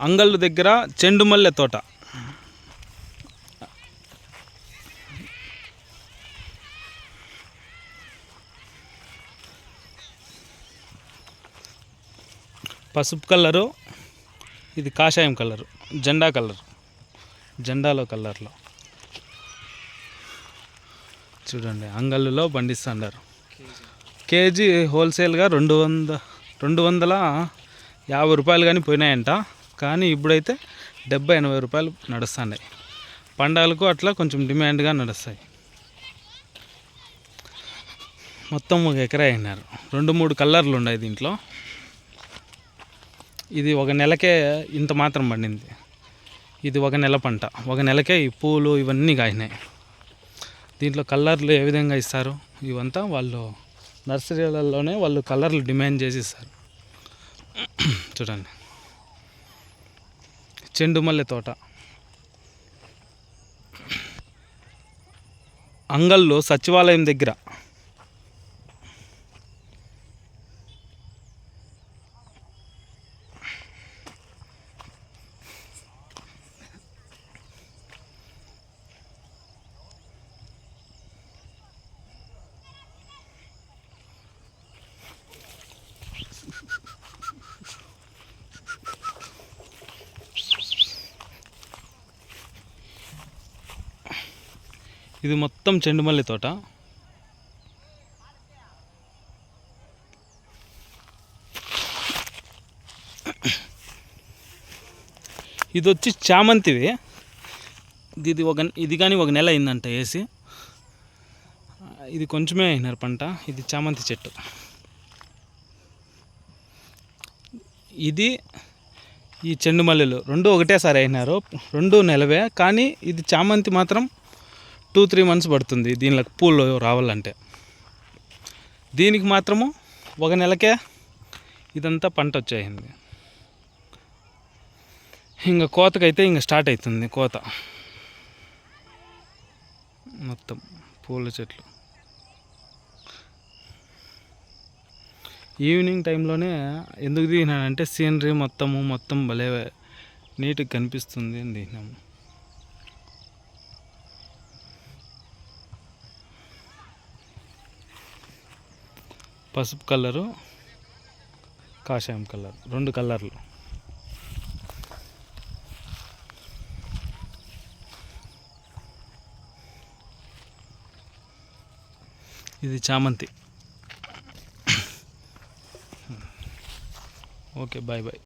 అంగళ్ళు దగ్గర చెండుమల్లె తోట. పసుపు కలరు ఇది కాషాయం కలరు జెండా కలర్ జెండాలో కలర్లో. చూడండి అంగళ్ళులో పండిస్తున్నారు కేజీ హోల్సేల్గా రెండు వంద రెండు వందల యాభై రూపాయలు కానీ పోయినాయంట. కానీ ఇప్పుడైతే డెబ్బై ఎనభై రూపాయలు నడుస్తున్నాయి పండాలకు అట్లా కొంచెం డిమాండ్గా నడుస్తాయి. మొత్తం ఒక ఎకరా అయినారు. రెండు మూడు కలర్లు ఉన్నాయి దీంట్లో. ఇది ఒక నెలకే ఇంత మాత్రం పండింది. ఇది ఒక నెల పంట. ఒక నెలకే ఈ పూలు ఇవన్నీ కాయినాయి. దీంట్లో కలర్లు ఏ విధంగా ఇస్తారు? ఇవంతా వాళ్ళు నర్సరీలలోనే వాళ్ళు కలర్లు డిమాండ్ చేసి ఇస్తారు. చూడండి. చెండు మల్లె తోట. అంగల్లో సచివాలయం దగ్గర ఇది మొత్తం చెండుమల్లి తోట. ఇది వచ్చి చామంతివి. ఇది ఒక ఇది కానీ ఒక నెల అయిందంట వేసి ఇది కొంచెమే అయినారు పంట ఇది చామంతి చెట్టు. ఇది ఈ చెండు మల్లెలు రెండు ఒకటేసారి అయినారు రెండు నెలవే కానీ ఇది చామంతి మాత్రం టూ త్రీ మంత్స్ పడుతుంది దీనిలో పూలు రావాలంటే. దీనికి మాత్రము ఒక నెలకే ఇదంతా పంట వచ్చేసింది. ఇంకా కోతకైతే ఇంకా స్టార్ట్ అవుతుంది కోత. మొత్తం పూల చెట్లు. ఈవినింగ్ టైంలోనే ఎందుకు దిగినానంటే సీనరీ మొత్తము మొత్తం భలే నీట్గా కనిపిస్తుంది అని దిగినాము. పసుపు కలరు కాషాయం కలర్ రెండు కలర్లు. ఇది చామంతి. Okay bye bye.